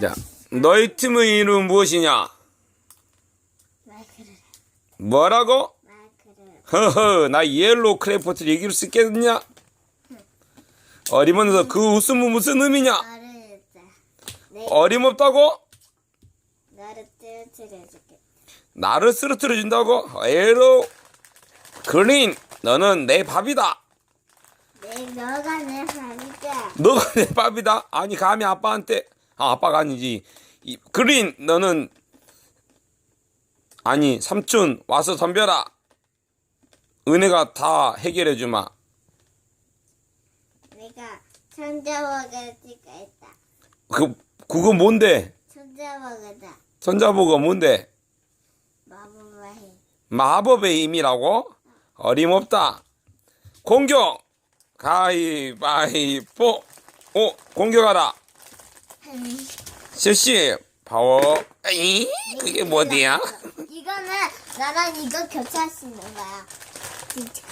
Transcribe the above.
자, 너희 팀의 이름 무엇이냐? 마이크를 뭐라고? 마이크를 허허, 나 옐로우 크래프트를 이길 수 있겠느냐? 어림없어서 그 웃음은 무슨 의미냐? 너를 내 어림없다고? 너를 떼어뜨려줄게. 나를 쓰러뜨려 준다고? 옐로우 그린, 너는 내 밥이다. 내 너가 내 밥이다. 너가 내 밥이다. 아니 감히 아빠한테 아 아빠가 아니지. 이, 그린, 너는 아니 삼촌 와서 덤벼라. 은혜가 다 해결해 주마. 내가 천자버거 찍어 있다. 그 그거 뭔데? 천자버거다. 손자보고 뭔데? 마법의 힘. 마법의 힘이라고? 어림없다. 공격! 가위바위보! 오, 공격하라! 실시! 파워! 에이, 그게 뭐디야? 이거는 나랑 이거 교체할 수 있는 거야. 진짜.